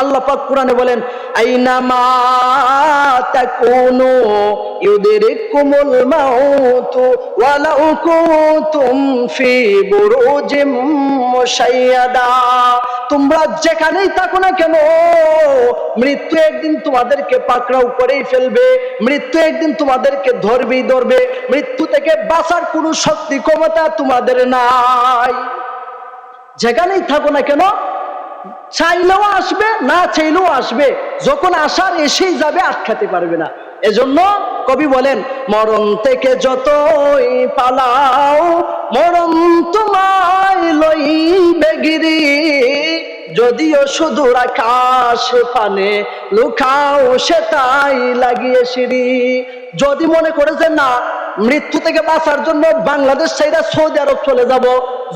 আল্লাহ পাক কোরআনে বলেন, আইনামা তাকুনু ইউদরিকুমুল মাউত ওয়ালাউ কুনতুম ফি বুরুজিম মুশাইয়াদা। তোমরা যেখানেই থাকো না কেন, মৃত্যু একদিন তোমাদেরকে পাকড়াও করেই ফেলবে, মৃত্যু একদিন তোমাদেরকে ধরবেই ধরবে, মৃত্যু থেকে বাঁচার কোনো শক্তি, ক্ষমতা তোমাদের নাই। যেখানেই থাকো না কেন চাইলেও আসবে, না চাইলেও আসবে। যখন আসার এসেই যাবে আটকাতে পারবে না। এজন্য কবি বলেন, মরণ থেকে যতই পালাও, মরণ তোমায় লইবে গিরি। যদিও শুধু আকাশ পানে লুকাও সে তাই লাগিয়ে সিঁড়ি। যদি মনে করে যে না, মৃত্যু থেকে বাঁচার জন্য বাংলাদেশ সাইডা সৌদি আরব চলে যাব,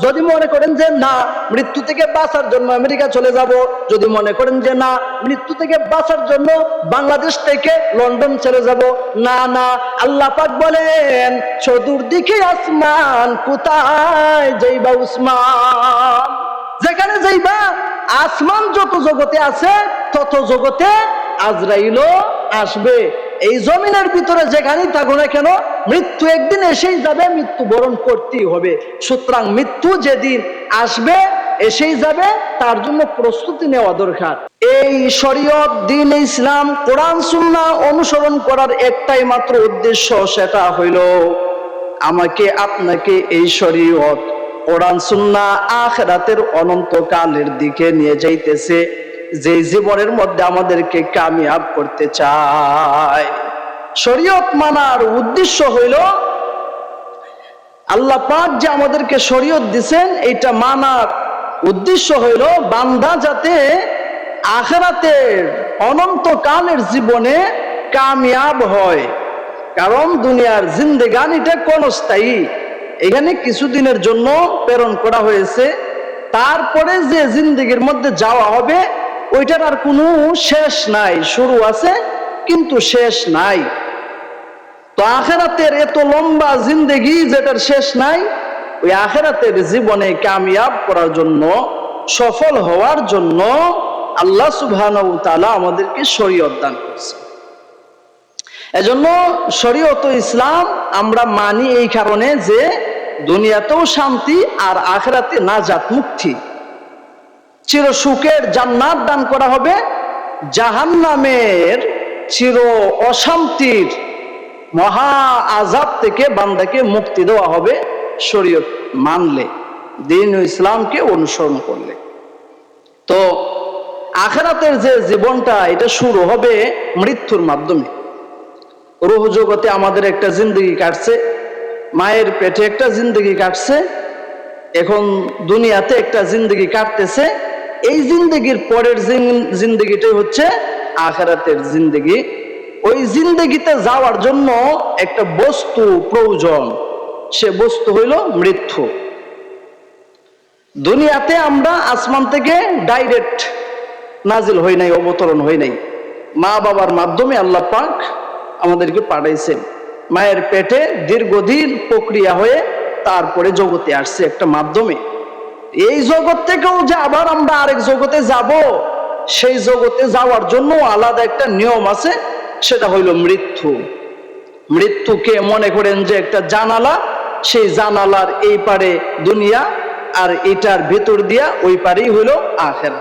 যদি মনে করেন যে না, মৃত্যু থেকে বাঁচার জন্য আমেরিকা চলে যাব, যদি মনে করেন যে না, মৃত্যু থেকে বাঁচার জন্য বাংলাদেশ থেকে লন্ডন চলে যাব, না না, আল্লাহ পাক বলেন, চতুর্দিকে আসমান কোথায় যাইবা উসমান? যেখানে যাইবা আসমান যত জগতে আছে, তত জগতে আজরাইলও আসবে। এই জমিনের ভিতরে যেখানেই থাকো না কেন, মৃত্যু একদিন এসেই যাবে, মৃত্যু বরণ করতেই হবে। সুতরাং মৃত্যু যেদিন আসবে, এসেই যাবে, তার জন্য প্রস্তুতি নেওয়া দরকার। এই শরীয়ত, দিন ইসলাম, কোরআন সুন্না অনুসরণ করার একটাই মাত্র উদ্দেশ্য সেটা হইল, আমাকে, আপনাকে এই শরীয়ত কোরআন সুন্নাহ আখরাতের অনন্তকালের দিকে নিয়ে যাইতেছে যে জীবনের মধ্যে আমাদেরকে কামিয়াব করতে চায়। শরীয়ত মানার উদ্দেশ্য হইল, আল্লাহ পাক যে আমাদেরকে শরীয়ত দিছেন এটা মানার উদ্দেশ্য হইল বান্দা যাতে আখেরাতের অনন্তকালের জীবনে কামিয়াব হয়। কারণ দুনিয়ার জিন্দেগানিটা ক্ষণস্থায়ী। এখানে কিছুদিনের জন্য প্রেরণ করা হয়েছে। তারপরে যে জিন্দেগির মধ্যে যাওয়া হবে, ওইটার আর কোনো শেষ নাই। শুরু আছে, কিন্তু শেষ নাই। তো আখেরাতের এত লম্বা জিন্দেগি যেটার শেষ নাই, ওই আখেরাতের জীবনে কামিয়াব করার জন্য, সফল হওয়ার জন্য আল্লাহ তাআলা আমাদেরকে শরীয়ত দান করছে এজন্য শরীয়ত ইসলাম আমরা মানি এই কারণে যে দুনিয়াতেও শান্তি আর আখেরাতে নাজাত মুক্তি। চির সুখের জান্নাত দান করা হবে, জাহান্নামের চির অশান্তির মহা আজাব থেকে বান্দাকে মুক্তি দেওয়া হবে শরীয়ত মানলে, দিন ইসলামকে অনুসরণ করলে। তো আখেরাতের যে জীবনটা, এটা শুরু হবে মৃত্যুর মাধ্যমে। রুহ জগতে আমাদের একটা জিন্দগি কাটছে, মায়ের পেটে একটা জিন্দগি কাটছে, এখন দুনিয়াতে একটা জিন্দগি কাটতেছে। এই জিন্দগির পরের জিন্দগিটাই হচ্ছে আখেরাতের জিন্দগি। ওই জিন্দগিতে যাওয়ার জন্য একটা বস্তু প্রয়োজন, সে বস্তু হইল মৃত্যু। দুনিয়াতে আমরা আসমান থেকে ডাইরেক্ট নাজিল হই নাই, অবতরণ হই নাই। মা বাবার মাধ্যমে আল্লাহ পাক আমাদেরকে পাঠাইছেন মায়ের পেটে দীর্ঘদিন প্রক্রিয়া হয়ে তারপরে জগতে আসছে একটা মাধ্যমে। এই জগৎ থেকেও যে আবার আমরা আরেক জগতে যাব, সেই জগতে যাওয়ার জন্য আলাদা একটা নিয়ম আছে, সেটা হইল মৃত্যু। মৃত্যুকে মনে করেন যে একটা জানালা, সেই জানালার এই পারে দুনিয়া, আর এটার ভেতর দিয়া ওই পারেই হইল আখের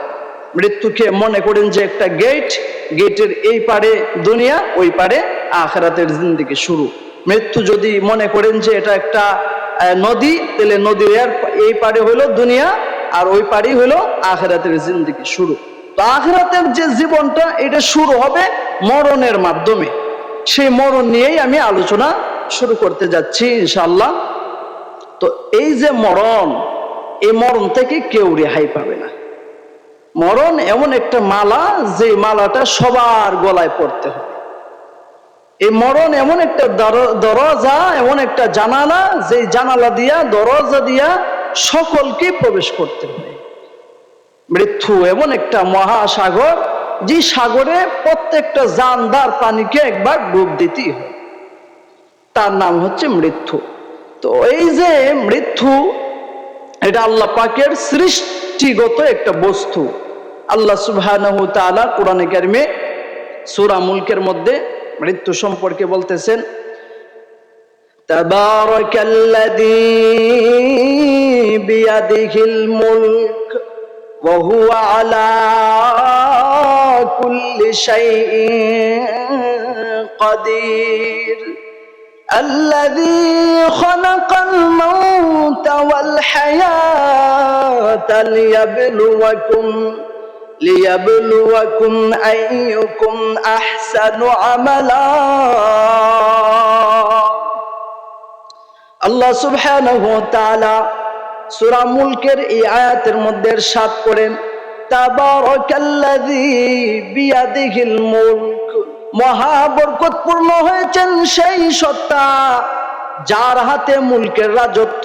মৃত্যুকে মনে করেন যে একটা গেট গেটের এই পারে দুনিয়া, ওই পারে আখেরাতের জিন্দিগি শুরু। মৃত্যু যদি মনে করেন যে এটা একটা নদী, তাহলে নদীর এই পারে হইল দুনিয়া, আর ওই পারেই হইল আখেরাতের জিন্দিগি শুরু। তো আখেরাতের যে জীবনটা, এটা শুরু হবে মরণের মাধ্যমে। সেই মরণ নিয়েই আমি আলোচনা শুরু করতে যাচ্ছি ইনশাল্লাহ তো এই যে মরণ, এই মরণ থেকে কেউ রেহাই পাবে না। মরণ এমন একটা মালা যে মালাটা সবার গলায় পড়তে হবে। এই মরণ এমন একটা দরজা, এমন একটা জানালা যে জানালা দিয়া, দরজা দিয়া সকলকে প্রবেশ করতে হবে। মৃত্যু এমন একটা মহাসাগর, যে সাগরে প্রত্যেকটা জানদার পানিকে একবার ডুব দিতেই হয় তার নাম হচ্ছে মৃত্যু। তো এই যে মৃত্যু, এটা আল্লাহ পাকের সৃষ্টিগত একটা বস্তু। আল্লাহ সুবাহ কোরআনে কারিমে সুরা মুলকের মধ্যে মৃত্যু সম্পর্কে বলতেছেন কদির। الذي بيده الملك وهو على كل شيء قدير الذي خلق الموت والحياة ليبلوكم ليبلوكم أيكم أحسن عملا আল্লাহ সুবহানাহু ওয়া তাআলা সূরা মুলকের এই আয়াতের মধ্যে ارشاد করেন তাবারাকাল্লাযী বিয়াদিহিল মুলক মহা বরকতপূর্ণ হয়েছেন সেই সত্তা, যার হাতে মুলকের রাজত্ব,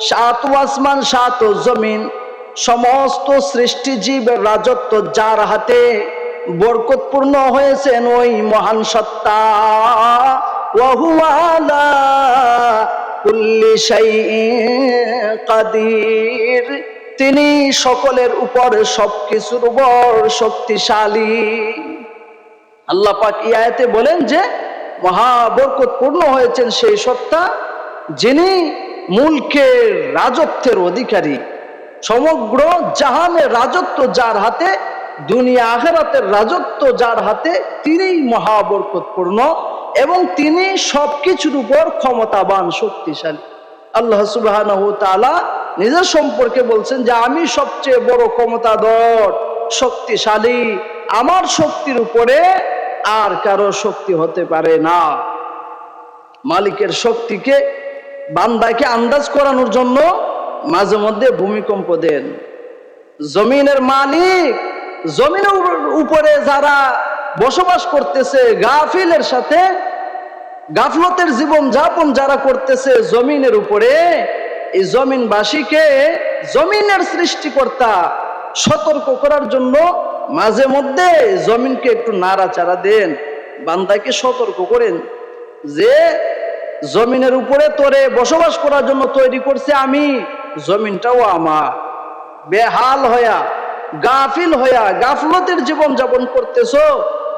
সাত আসমান, সাত জমিন, সমস্ত সৃষ্টি জীবের রাজত্ব যার হাতে বরকতপূর্ণ হয়েছেন ওই মহান সত্তা। কাদির। তিনি সকলের উপর সবকিছুর উপর শক্তিশালী। আল্লাহ পাক এই আয়াতে বলেন যে মহাবরকতপূর্ণ হয়েছেন সেই সত্তা যিনি মুলকের রাজত্বের অধিকারী, সমগ্র জাহানের রাজত্ব যার হাতে, দুনিয়া আখেরাতের রাজত্ব যার হাতে তিনিই মহাবরকতপূর্ণ এবং তিনি সব কিছুর উপর ক্ষমতাবান, শক্তিশালী। আল্লাহ সুবাহ নিজের সম্পর্কে বলছেন যে আমি সবচেয়ে বড় ক্ষমতাধর, শক্তিশালী, আমার শক্তির উপরে আর কারও শক্তি হতে পারে না। মালিকের শক্তিকে, বান্দাকে আন্দাজ করানোর জন্য মাঝে মধ্যে ভূমিকম্প দেন। জমিনের মালিক, জমিনের উপরে যারা বসবাস করতেছে, গাফিলের সাথে গাফলতের জীবন যাপন যারা করতেছে জমিনের উপরে, এই জমিনবাসীকে জমিনের সৃষ্টিকর্তা সতর্ক করার জন্য মাঝে মধ্যে জমিনকে একটু নাড়াচাড়া দেন, বান্দাকে সতর্ক করেন যে জমিনের উপরে তোরে বসবাস করার জন্য তৈরি করছে আমি, জমিনটাও আমার। বেহাল হয়া গাফিল হয়া গাফলতের জীবন যাপন করতেছো,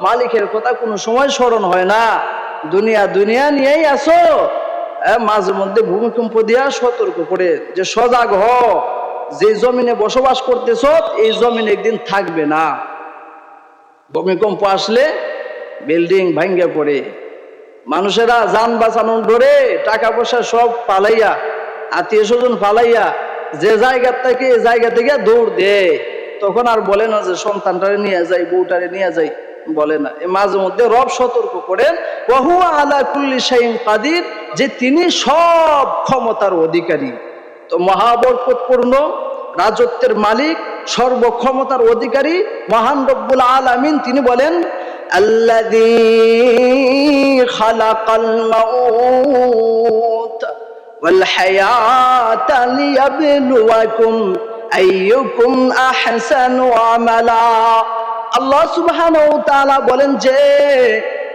মালিকের কথা কোনো সময় স্মরণ হয় না। দুনিয়া দুনিয়া নিয়েই আসো মাঝে মধ্যে ভূমিকম্প দিয়া সতর্ক করে, যে সজাগ হ যে জমিনে বসবাস করতেছ, এই জমিন একদিন থাকবে না। ভূমিকম্প আসলে বিল্ডিং ভাঙ্গে পড়ে। মানুষেরা যান বাঁচানোর ধরে টাকা পয়সা সব পালাইয়া আত্মীয় স্বজন পালাইয়া যে জায়গা থেকে এই জায়গা থেকে দৌড় দেয়। তখন আর বলে না যে সন্তানটারে নিয়ে যাই, বউটারে নিয়ে যাই, বলে না। এ মাঝে মধ্যে রব সতর্ক করেন বহু আলা কুল্লি শাইন কাদির যে তিনি সব ক্ষমতার অধিকারী। তো মহাবরকতপূর্ণ রাজত্বের মালিক সর্বক্ষমতার অধিকারী মহান রব্বুল আলামিন তিনি বলেন الذي خلق الموت والحياة ليبلوكم أيكم أحسن عملا আল্লাহ সুবহানাহু তাআলা বলেন যে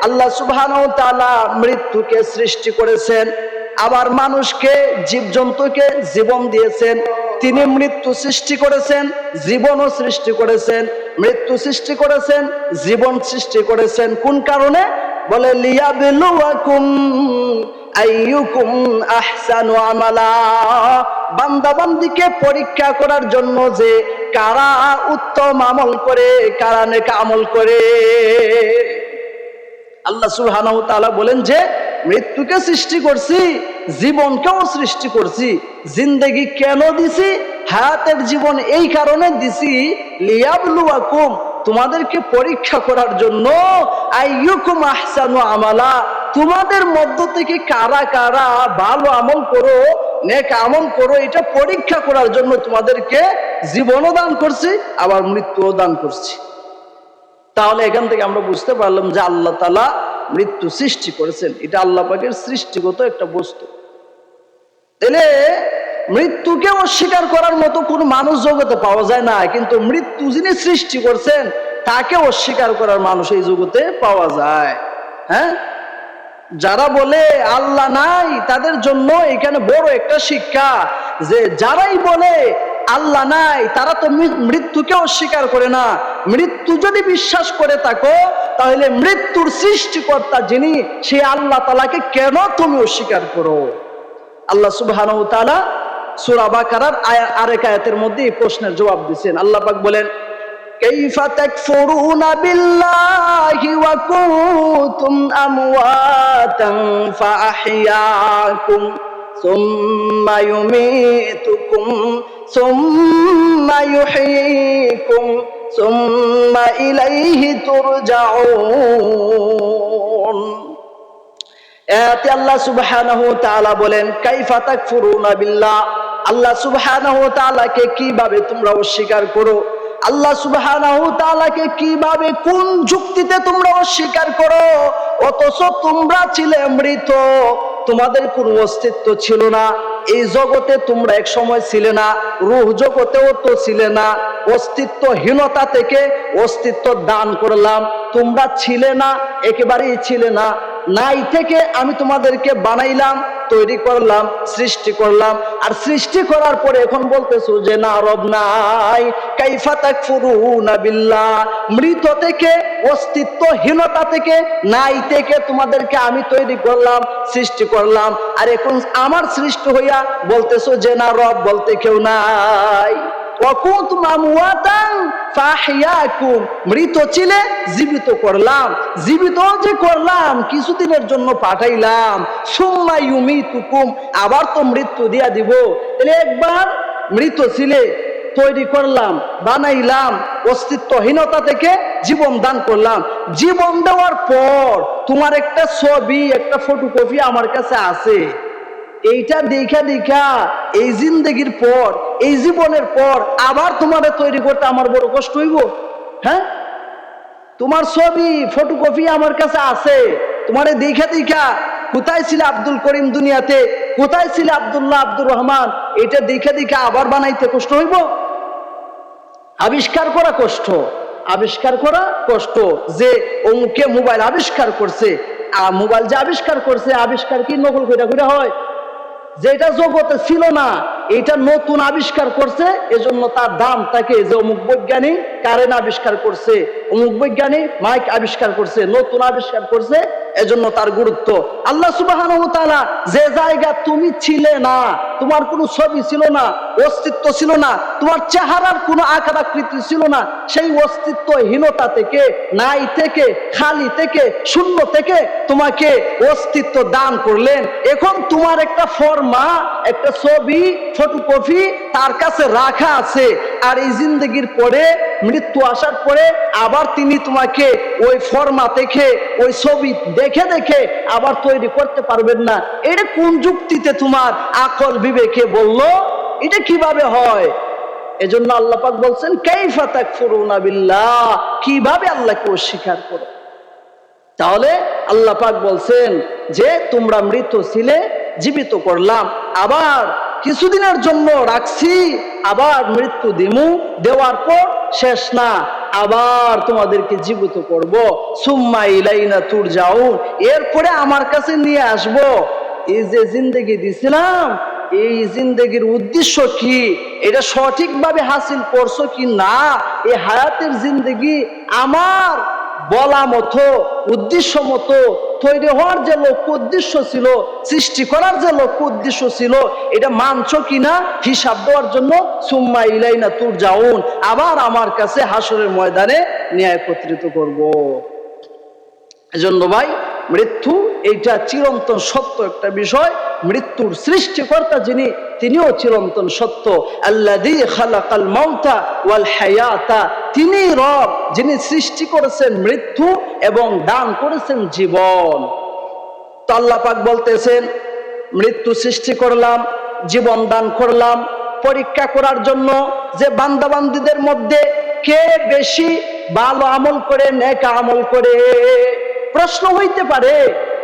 আল্লাহ সুবহানাহু তাআলা মৃত্যুকে সৃষ্টি করেছেন আবার মানুষকে জীবজন্তুকে জীবন দিয়েছেন। তিনি মৃত্যু সৃষ্টি করেছেন, জীবনও সৃষ্টি করেছেন। মৃত্যু সৃষ্টি করেছেন, জীবন সৃষ্টি করেছেন। কোন কারণে? বলে, লিয়াবিলুয়াকুম আইয়ুকুম আহসানু আমালা। বান্দা বান্দিকে পরীক্ষা করার জন্য যে কারা উত্তম আমল করে, কারা নেক আমল করে। আল্লাহ সুবহানাহু তাআলা বলেন যে মৃত্যুকে সৃষ্টি করছি, জীবনকেও সৃষ্টি করছি, জিন্দেগি কেন দিছি, হায়াতের জীবন এই কারণে দিছি, লিয়াবলুয়াকুম, তোমাদেরকে পরীক্ষা করার জন্য আহসানু আমালা, তোমাদের মধ্য থেকে কারা কারা ভালো আমল করো, নেক আমল করো, এটা পরীক্ষা করার জন্য তোমাদেরকে জীবনও দান করছি, আবার মৃত্যুও দান করছি। তাহলে এখান থেকে আমরা বুঝতে পারলাম যে আল্লাহ তালা মৃত্যু সৃষ্টি করেছেন। এটা আল্লাহ পাকের সৃষ্টিগত একটা বস্তু। তাহলে মৃত্যুকে অস্বীকার করার মতো কোন মানুষ জগতে পাওয়া যায় না, কিন্তু মৃত্যু যিনি সৃষ্টি করছেন, তাকে অস্বীকার করার মানুষ এই জগতে পাওয়া যায়। হ্যাঁ? যারা বলে আল্লাহ নাই, তাদের জন্য এখানে বড় একটা শিক্ষা যে যারাই বলে আল্লাহ নাই, তারা তো মৃত্যুকে অস্বীকার করে না। মৃত্যু যদি বিশ্বাস করে থাকো, তাহলে মৃত্যুর সৃষ্টিকর্তা যিনি সেই আল্লাহ তালাকে কেন তুমি অস্বীকার করো? আল্লাহ বাকারার আরেক আয়াতের মধ্যে এই প্রশ্নের জবাব দিয়েছেন। আল্লাহ পাক বলেন সুম্মা ইউহয়ীকুম সুম্মা ইলাইহি তুরজাউন। এতে আল্লাহ সুবহানাহু তাআলা বলেন, কাইফা তাকফুরুনা বিল্লাহ, আল্লাহ সুবহানাহু তাআলাকে কীভাবে তোমরা অস্বীকার করো? আল্লাহ সুবহানাহু তাআলাকে কীভাবে কোন যুক্তিতে তোমরা অস্বীকার করো? অথচ তোমরা ছিলে মৃত। তোমাদের কোনো অস্তিত্ব ছিল না। এই জগতে তোমরা এক সময় ছিলে না, রুহ জগতেও তো ছিলে না। অস্তিত্বহীনতা থেকে অস্তিত্ব দান করলাম। তোমরা ছিলে না, একেবারেই ছিলে না। নাই থেকে আমি তোমাদেরকে বানাইলাম, তৈরি করলাম, সৃষ্টি করলাম। আর সৃষ্টি করার পরে এখন বলতেছো যে, না, রব নাই। কাইফা তাকফুরুনা বিল্লাহ। মৃত থেকে, অস্তিত্বহীনতা থেকে, নাই থেকে তোমাদেরকে আমি তৈরি করলাম, সৃষ্টি করলাম। আর এখন আমার সৃষ্টি হইয়া বলতেছো যে, না, রব বলতে কেউ নাই। মৃত ছিলে জীবিত করলাম। জীবিত যে করলাম, কিছুদিনের জন্য পাঠাইলাম। সুম্মা ইউমিতুকুম, আবার তো মৃত্যু দিয়া দিব। তাহলে একবার মৃত ছিলে তৈরি করলাম, বানাইলাম, অস্তিত্বহীনতা থেকে জীবন দান করলাম। জীবন দেওয়ার পর তোমার একটা ছবি, একটা ফটোকপি আমার কাছে আছে। এইটা দেখা দেখা এই জিন্দগির পর এই জীবনের পর আবার তোমারে তৈরি করতে আমার বড় কষ্ট হইব? হ্যাঁ? তোমার ছবি ফটোকপি আমার কাছে আছে। তোমারে দেখা দেখা, কোথায় ছিল আব্দুল করিম দুনিয়াতে? কোথায় ছিল আব্দুল্লাহ আব্দুর রহমান? এটা দেখা দেখা আবার বানাইতে কষ্ট হইব? আবিষ্কার করা কষ্ট। আবিষ্কার করা কষ্ট যে অমুকে মোবাইল আবিষ্কার করছে। আর মোবাইল যে আবিষ্কার করছে, আবিষ্কার কি নকল কইরা কইরা হয়? যেটা জগতে ছিল না, এটা নতুন আবিষ্কার করছে, এজন্য তার দাম তাকে যে অমুক বৈজ্ঞানিক কারেন্ট আবিষ্কার করছে, অমুক বৈজ্ঞানিক মাইক আবিষ্কার করছে, নতুন আবিষ্কার করছে, এজন্য তার গুরুত্ব। আল্লাহ তাআলা যে জায়গা তুমি ছিলে না, তোমার কোনো ছবি ছিল না, অস্তিত্ব ছিল না, তোমার চেহারার কোনো আকার আকৃতি ছিল না, সেই অস্তিত্বহীনতা থেকে, নাই থেকে, খালি থেকে, শূন্য থেকে তোমাকে অস্তিত্ব দান করলেন। এখন তোমার একটা ফর্মা একটা ছবি ফটোকপি তার কাছে রাখা আছে। আর এই জিন্দগির পরে, মৃত্যু আসার পরে আবার তিনি তোমাকে ওই ফর্মা দেখে, ওই ছবি দেখে দেখে আবার তৈরি করতে পারবেন না। এটা কোন যুক্তিতে তোমার আকল বিবেকে বলল? এটা কীভাবে হয়? এজন্য আল্লাহ পাক বলছেন, কাইফা তাকফুরুনা বিল্লাহ কীভাবে আল্লাহকে অস্বীকার করো? তাহলে আল্লাহ পাক বলছেন যে, তোমরা মৃত ছিলে জীবিত করলাম, আবার কিছুদিনের জন্য রাখছি, আবার মৃত্যু দিমু, দেওয়ার পর শেষ না, আবার তোমাদেরকে জীবিত করব। সুম্মা ইলাইনা তুর যাউন এরপরে আমার কাছে নিয়ে আসব। এই যে জিন্দগি দিছিলাম, এই জিন্দগির উদ্দেশ্য কি? এটা সঠিকভাবে হাসিল করছ কি না? এই হায়াতের জিন্দগি আমার বলা মতো, উদ্দেশ্য মতো তৈরি হওয়ার যে লক্ষ্য উদ্দেশ্য ছিল, সৃষ্টি করার যে লক্ষ্য উদ্দেশ্য ছিল, এটা মানছ কিনা হিসাব দেওয়ার জন্য সুম্মা ইলাইনা তুর যাউন আবার আমার কাছে হাসরের ময়দানে ন্যায় একত্রিত করব। এজন্য ভাই, মৃত্যু, এইটা চিরন্তন সত্য একটা বিষয়। মৃত্যুর সৃষ্টিকর্তা যিনি, তিনিও চিরন্তন সত্য। হায়াতা তিনি রব, যিনি সৃষ্টি করেছেন মৃত্যু এবং দান করেছেন জীবন। তো পাক বলতেছেন, মৃত্যু সৃষ্টি করলাম, জীবন দান করলাম, পরীক্ষা করার জন্য যে বান্দাবান্দিদের মধ্যে কে বেশি ভালো আমল করে, নেক আমল করে? প্রশ্ন হইতে পারে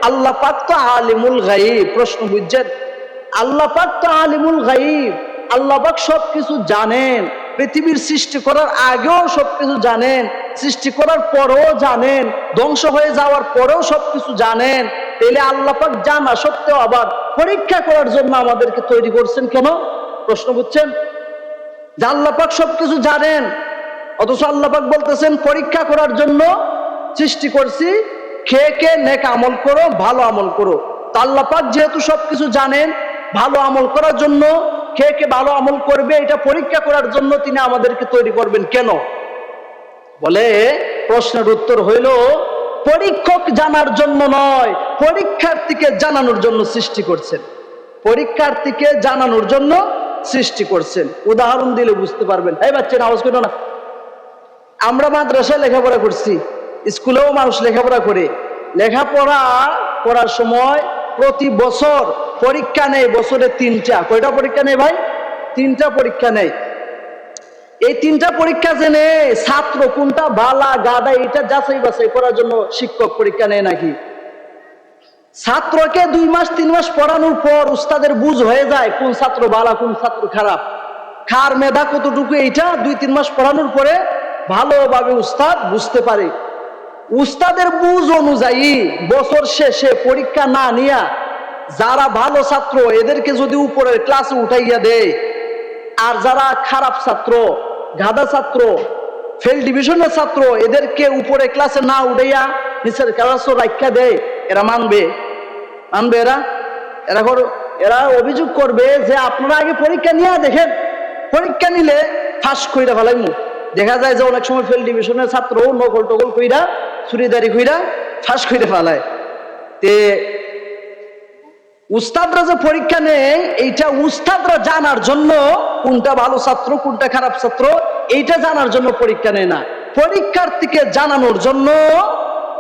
আল্লাহ পাক তো আলিমুল গাইব প্রশ্ন বুঝছেন? আল্লাহ পাক তো আলিমুল গাইব আল্লাহ পাক সবকিছু জানেন। পৃথিবীর সৃষ্টি করার আগেও সবকিছু জানেন, সৃষ্টি করার পরেও জানেন, ধ্বংস হয়ে যাওয়ার পরেও সবকিছু জানেন। তাহলে আল্লাহ পাক জানা সত্ত্বেও আবার পরীক্ষা করার জন্য আমাদেরকে তৈরি করছেন কেন? প্রশ্ন বুঝছেন? যে আল্লাপাক সবকিছু জানেন, অথচ আল্লাপাক বলতেছেন, পরীক্ষা করার জন্য সৃষ্টি করছি খেয়ে কে নেক আমল করো, ভালো আমল করো। তো আল্লাপাক যেহেতু সবকিছু জানেন, ভালো আমল করার জন্য কে কে ভালো আমল করবে, এটা পরীক্ষা করার জন্য তিনি আমাদেরকে তৈরি করবেন। কেন? বলে প্রশ্নের উত্তর হইল, পরীক্ষক জানার জন্য নয়, পরীক্ষার্থীকে জানানোর জন্য সৃষ্টি করছেন। পরীক্ষার্থীকে জানানোর জন্য সৃষ্টি করছেন। উদাহরণ দিলে বুঝতে পারবেন। এই বাচ্চা আওয়াজ করো না। আমরা মাদ্রাসায় লেখাপড়া করছি। স্কুলেও মানুষ লেখাপড়া করে। লেখাপড়া করার সময় প্রতি বছর পরীক্ষা নেই বছরে তিনটা। কয়টা পরীক্ষা নেই ভাই? তিনটা পরীক্ষা নেই এই তিনটা পরীক্ষা জেনে ছাত্র কোনটা বালা গাদা এটা যাচাই বাছাই করার জন্য শিক্ষক পরীক্ষা নেয় নাকি? ছাত্রকে দুই মাস, তিন মাস পড়ানোর পর উস্তাদের বুঝ হয়ে যায় কোন ছাত্র বালা, কোন ছাত্র খারাপ। খার মেধা কতটুকু, এইটা দুই, তিন মাস পড়ানোর পরে ভালোভাবে উস্তাদ বুঝতে পারে। উস্তাদের বুঝ অনুযায়ী বছর শেষে পরীক্ষা না নিয়া যারা ভালো ছাত্র, এদেরকে যদি উপরের ক্লাসে উঠাইয়া দেয়, আর যারা খারাপ ছাত্র, গাধা ছাত্র ফেল ডিভিশনের ছাত্র, এদেরকে উপরে ক্লাসে না উঠাইয়া নিচের ক্লাসও রাখা দেয়, এরা মানবে? মানবে এরা? এরা এরা অভিযোগ করবে যে আপনারা আগে পরীক্ষা নিয়ে দেখেন। পরীক্ষা নিলে ফাঁস কইরা ফেলাইমু। দেখা যায় যে অনেক সময় ফেল ডিভিশনের ছাত্র নকল টকল কইরা চুরিদারি কইরা ফাঁস কইরা ফেলায়। উস্তাদরা যে পরীক্ষা নেই এইটা উস্তাদরা জানার জন্য কোনটা ভালো ছাত্র, কোনটা খারাপ ছাত্র, এইটা জানার জন্য পরীক্ষা নেয় না। পরীক্ষার্থীকে জানানোর জন্য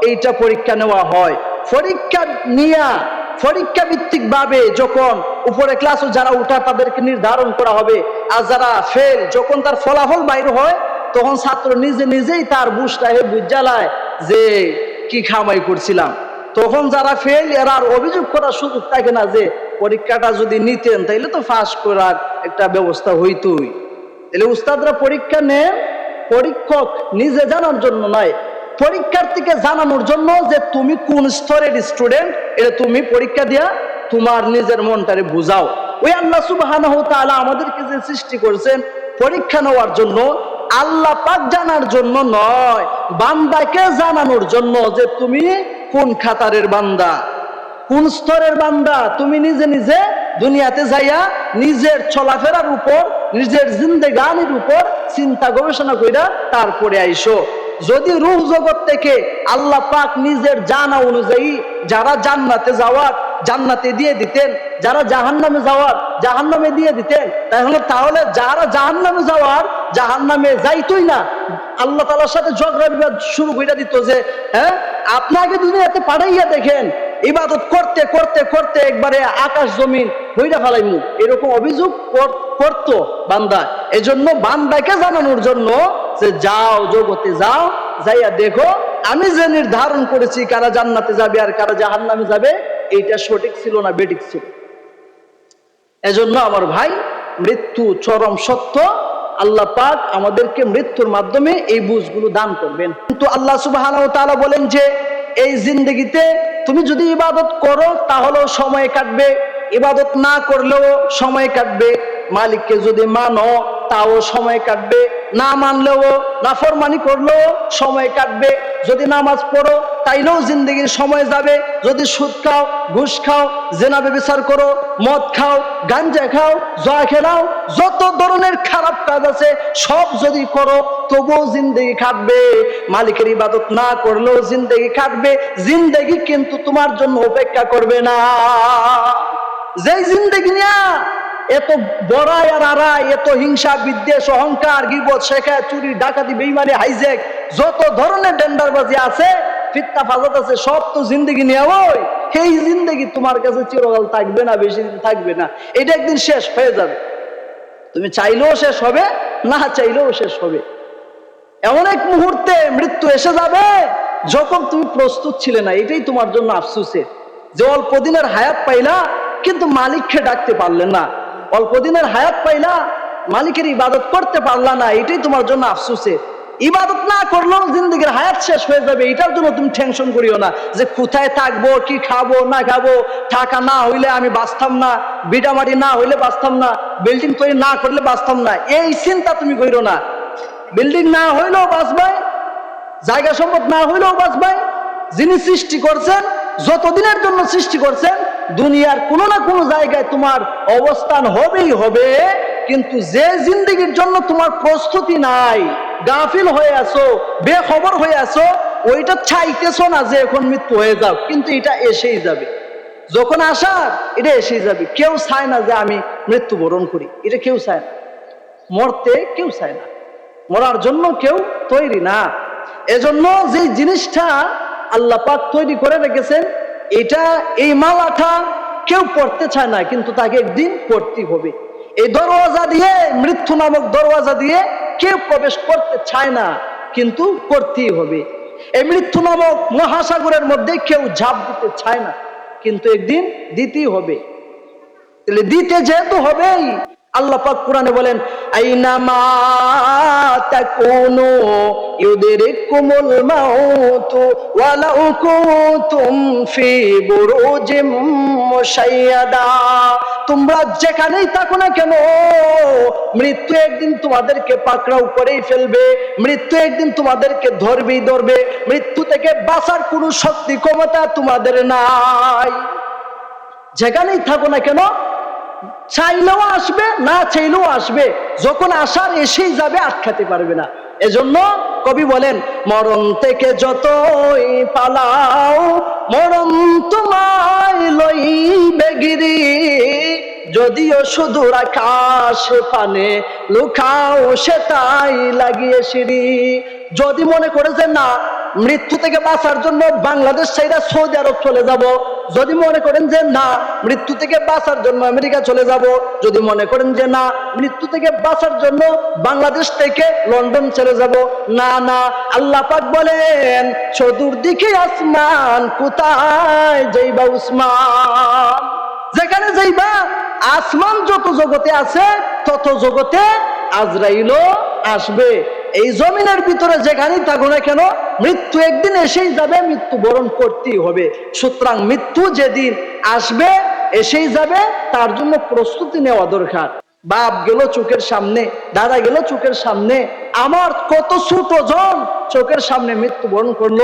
এইটা পরীক্ষা নেওয়া হয়। পরীক্ষা নিয়া, পরীক্ষা ভিত্তিক ভাবে যখন উপরে ক্লাসে যারা উঠা তাদেরকে নির্ধারণ করা হবে। আর যারা ফেল যখন তার ফলাফল বাইর হয়, তখন ছাত্র নিজে নিজেই তার বুঝটা হে বুঝালায় যে কি খামাই করছিলাম। তখন যারা ফেল এরা আর অভিযোগ করার সুযোগ থাকে না যে পরীক্ষাটা যদি নিতেন, তাইলে তো ফাঁস করার একটা ব্যবস্থা হইতই। তাহলে উস্তাদরা পরীক্ষা নেন, পরীক্ষক নিজে জানার জন্য নয়, পরীক্ষার্থীকে জানানোর জন্য যে তুমি কোন স্তরের স্টুডেন্ট এটা তুমি পরীক্ষা দিয়া তোমার নিজের মনটারে বুঝাও। ওই আল্লাহ তাআলা আমাদেরকে যে সৃষ্টি করেছেন পরীক্ষা নেওয়ার জন্য, আল্লাহ পাক জানার জন্য নয়, বান্দাকে জানানোর জন্য যে তুমি কোন খাতারের বান্দা, কোন স্তরের বান্দা, তুমি নিজে নিজে দুনিয়াতে যাইয়া নিজের চলাফেরার উপর, নিজের জিন্দেগানির উপর চিন্তা গবেষণা কইরা তারপরে আইসো। যদি রূহ জগৎ থেকে আল্লাহ পাক নিজের জানা অনুযায়ী যারা জান্নাতে যাওয়ার জান্নাতে দিয়ে দিতেন, যারা জাহান্নামে যাওয়ার, জাহান্নামে দিয়ে দিতেন, তাহলে তাহলে যারা জাহান্নামে যাওয়ার, জাহান্নামে যাইতই না। আল্লাহ তালার সাথে ঝগড়া বিবাদ শুরু করে দিত যে হ্যাঁ আপনাকে দুনিয়াতে পাঠাইয়া দেখেন, ইবাদত করতে করতে করতে একবারে আকাশ জমিন হইরা ফেলাইমু। এরকম অভিযোগ কর- করতো বান্দা। এজন্য বান্দাকে জানানোর জন্য যে, যাও, জগতে যাও, যাইয়া দেখো, আমি যে নির্ধারণ করেছি কারা জান্নাতে যাবে আর কারা জাহান্নামে যাবে এইটা সঠিক ছিল না বেঠিক ছিল? এজন্য আমার ভাই মৃত্যু চরম সত্য, আল্লাহ পাক আমাদেরকে মৃত্যুর মাধ্যমে এই বুঝগুলো দান করবেন। কিন্তু আল্লাহ ওয়া বলেন যে, এই জিন্দগিতে তুমি যদি ইবাদত করো, তাহলেও সময় কাটবে। ইবাদত না করলেও সময় কাটবে। মালিককে যদি মানো, তাও সময় কাটবে। না মানলেও, নাফরমানি করলেও সময় কাটবে। যদি নামাজ পড়ো, তাইলেও জিন্দগির সময় যাবে। যদি সুদ খাও, ঘুষ খাও জেনাবে বিচার করো, মদ খাও, গাঞ্জা খাও, জয়া খেলাও, যত ধরনের খারাপ কাজ আছে, সব যদি করো, তবুও জিন্দগি কাটবে মালিকের ইবাদত না করলেও জিন্দগি কাটবে জিন্দগি কিন্তু তোমার জন্য অপেক্ষা করবে না। যেই জিন্দগি নিয়া এত বড়াই আর আড়াই এত হিংসা, বিদ্বেষ, অহংকার, গিবত শেখা চুরি, ডাকাতি, বেইমানি হাইজেক যত ধরনের ডেন্ডারবাজি আছে ফাজাত আছে, সব তো জিন্দগি নিয়ে ওই এই জিন্দগি তোমার কাছে চিরকাল থাকবে না, বেশি দিন থাকবে না। এটা একদিন শেষ হয়ে যাবে। তুমি চাইলেও শেষ হবে, না চাইলেও শেষ হবে। এমন এক মুহূর্তে মৃত্যু এসে যাবে, যখন তুমি প্রস্তুত ছিলে না। এটাই তোমার জন্য আফসুসের। যে অল্প দিনের হায়াত পাইলা, কিন্তু মালিককে ডাকতে পারলে না। অল্প দিনের হায়াত পাইলা, মালিকের ইবাদত করতে পারলা না, এটাই তোমার জন্য আফসুসের ইবাদত না করলেও জিন্দগির হায়াত শেষ হয়ে যাবে এটার জন্য তুমি টেনশন করিও না যে কোথায় থাকব, কি খাব, না খাব টাকা না হইলে আমি বাঁচতাম না, বিটামাটি না হইলে বাঁচতাম না বিল্ডিং তৈরি না করলে বাঁচতাম না, এই চিন্তা তুমি করিও না। বিল্ডিং না হইলেও বাঁচবাই, জায়গা সম্পদ না হইলেও বাঁচবাই, যিনি সৃষ্টি করছেন, যতদিনের জন্য সৃষ্টি করছেন দুনিয়ার কোনো না কোনো জায়গায় তোমার অবস্থান হবেই হবে, কিন্তু যে জিন্দগির জন্য তোমার প্রস্তুতি নাই, গাফিল হয়ে আছো, বেখবর হয়ে আছো, ওইটা চাইতেছো না যে এখন মৃত্যু হয়ে যাও, কিন্তু এটা এসেই যাবে। যখন আসার এটা এসেই যাবে। কেউ চায় না যে আমি মৃত্যুবরণ করি। এটা কেউ চায় না। মরতে কেউ চায় না। মরার জন্য কেউ তৈরি না। এজন্য যে জিনিসটা আল্লাহ পাক তৈরি করে রেখেছেন এটা এই মালাটা কেউ পড়তে চায় না, কিন্তু তাকে একদিন পড়তে হবে। এই দরওয়াজা দিয়ে, মৃত্যু নামক দরওয়াজা দিয়ে কেউ প্রবেশ করতে চায় না, কিন্তু করতেই হবে। এই মৃত্যু নামক মহাসাগরের মধ্যে কেউ ঝাঁপ দিতে চায় না, কিন্তু একদিন দিতেই হবে। তাহলে দিতে যেহেতু হবেই আল্লাহ পাক কোরআনে বলেন, আইনামা তাকুনু ইউদরিকুমুল মাউত ওয়ালাউ কুনতুম ফি বুরুজিম মুশাইয়াদা। তোমরা যেখানেই থাকো না কেন, মৃত্যু একদিন তোমাদেরকে পাকড়াও করেই ফেলবে, মৃত্যু একদিন তোমাদেরকে ধরবেই ধরবে, মৃত্যু থেকে বাঁচার কোনো শক্তি, ক্ষমতা তোমাদের নাই। যেখানেই থাকো না কেন চাইলেও আসবে, না চাইলেও আসবে। যখন আসার এসেই যাবে আটকাতে পারবে না। এজন্য কবি বলেন, মরণ থেকে যতই পালাও, মরণ তোমায় লইবে গিরি। যদিও শুধু আকাশ পানে লুকাও সে তাই লাগিয়ে সিঁড়ি। যদি মনে করে যে না, মৃত্যু থেকে বাঁচার জন্য বাংলাদেশ সাইডা সৌদি আরব চলে যাব যদি মনে করেন যে না, মৃত্যু থেকে বাঁচার জন্য আমেরিকা চলে যাব, যদি মনে করেন যে না, মৃত্যু থেকে বাঁচার জন্য বাংলাদেশ থেকে লন্ডন চলে যাব, না না, আল্লাহ পাক বলেন, চতুর্দিকে আসমান কোথায় যাইবা উসমান? যেখানে যাইবা, আসমান যত জগতে আছে, তত জগতে আজরাইলও আসবে। এই জমিনের ভিতরে যেখানেই থাকো না কেন? মৃত্যু একদিন এসেই যাবে, মৃত্যু বরণ করতেই হবে। সুতরাং মৃত্যু যেদিন আসবে, এসেই যাবে, তার জন্য প্রস্তুতি নেওয়া দরকার। বাপ গেল চোখের সামনে, দাদা গেল চোখের সামনে আমার কত ছোট জন চোখের সামনে মৃত্যুবরণ করল,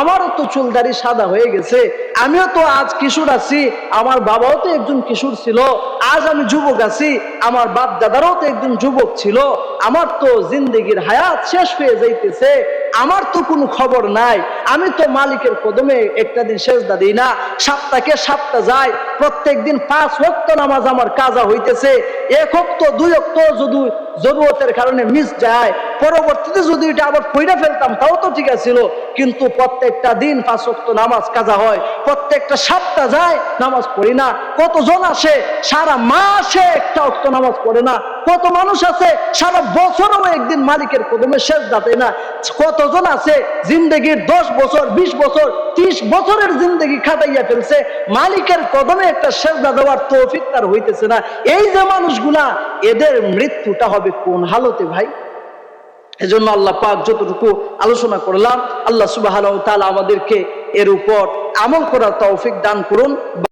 আমারও তো চুলদারি সাদা হয়ে গেছে, আমিও তো আজ কিশোর আছি, আমার বাবাও তো একজন কিশোর ছিল, আজ আমি যুবক আছি, আমার বাপ দাদারও তো একজন যুবক ছিল, আমার তো জিন্দগির হায়াত শেষ হয়ে যাইতেছে, আমার তো কোনো খবর নাই, আমি তো মালিকের কদমে একটা দিন শেষ দাদি না সপ্তাহে সপ্তাহ যায় প্রত্যেক দিন পাঁচ ভক্ত নামাজ আমার কাজা হইতেছে, এক অক্ত দুই অক্ত যদি জরুরতের কারণে মিস যায় পরবর্তীতে যদি এটা আবার পইরা ফেলতাম, তাও তো ঠিক আছিল। কিন্তু প্রত্যেকটা দিন পাঁচ অক্ত নামাজ কাজা হয়, প্রত্যেকটা সপ্তাহ যায়, নামাজ পড়ি না। কতজন আসে, সারা মাসে একটা অক্ত নামাজ পড়ে না। কত মানুষ আছে, সারা বছরও একদিন মালিকের কদমে শেষ দাতে না। কতজন আছে, জিন্দগির দশ বছর, বিশ বছর, ত্রিশ বছরের জিন্দগি খাটাইয়া ফেলছে, মালিকের কদমে একটা শেষ সেজদা দেওয়ার তৌফিক তার হইতেছে না। এই যে মানুষগুলা, এদের মৃত্যুটা হবে কোন হালতে ভাই? এজন্য আল্লাহ পাক যতটুকু আলোচনা করলাম, আল্লাহ সুবাহ আমাদেরকে এর উপর আমল করার তৌফিক দান করুন।